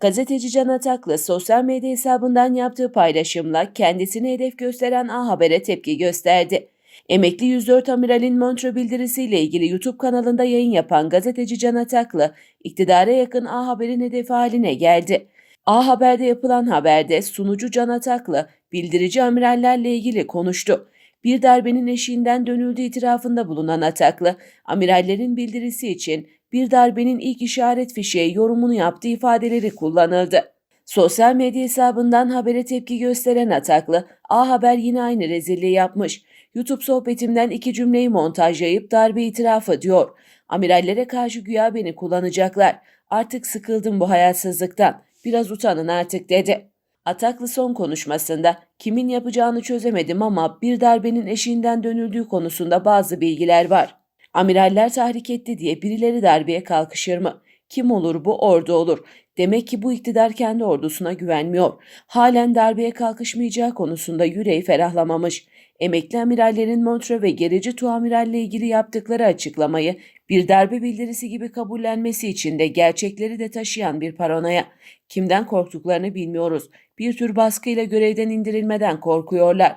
Gazeteci Can Ataklı sosyal medya hesabından yaptığı paylaşımla kendisini hedef gösteren A Haber'e tepki gösterdi. Emekli 104 amiralin Montreux bildirisiyle ilgili YouTube kanalında yayın yapan gazeteci Can Ataklı, iktidara yakın A Haber'in hedefi haline geldi. A Haber'de yapılan haberde sunucu Can Ataklı, bildirici amirallerle ilgili konuştu. Bir darbenin eşiğinden dönüldüğü itirafında bulunan Ataklı, amirallerin bildirisi için bir darbenin ilk işaret fişeği yorumunu yaptığı ifadeleri kullanıldı. Sosyal medya hesabından habere tepki gösteren Ataklı, A Haber yine aynı rezilliği yapmış. YouTube sohbetimden iki cümleyi montajlayıp darbe itirafı diyor. Amirallere karşı güya beni kullanacaklar. Artık sıkıldım bu hayasızlıktan. Biraz utanın artık dedi. Ataklı son konuşmasında kimin yapacağını çözemedim ama bir darbenin eşiğinden dönüldüğü konusunda bazı bilgiler var. Amiraller tahrik etti diye birileri darbeye kalkışır mı? Kim olur bu ordu olur. Demek ki bu iktidar kendi ordusuna güvenmiyor. Halen darbeye kalkışmayacağı konusunda yüreği ferahlamamış. Emekli amirallerin Montreux ve Gereci Tuamiralle ilgili yaptıkları açıklamayı bir darbe bildirisi gibi kabullenmesi için de gerçekleri de taşıyan bir paranoya. Kimden korktuklarını bilmiyoruz. Bir tür baskıyla görevden indirilmeden korkuyorlar.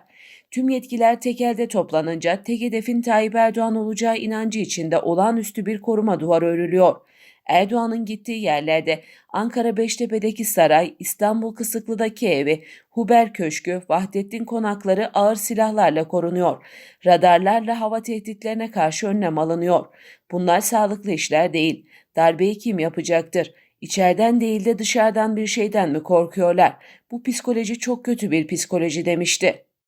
Tüm yetkiler tek elde toplanınca tek hedefin Tayyip Erdoğan olacağı inancı içinde olağanüstü bir koruma duvarı örülüyor. Erdoğan'ın gittiği yerlerde Ankara Beştepe'deki saray, İstanbul Kısıklı'daki evi, Huber Köşkü, Vahdettin konakları ağır silahlarla korunuyor. Radarlarla hava tehditlerine karşı önlem alınıyor. Bunlar sağlıklı işler değil. Darbeyi kim yapacaktır? İçeriden değil de dışarıdan bir şeyden mi korkuyorlar? Bu psikoloji çok kötü bir psikoloji demişti.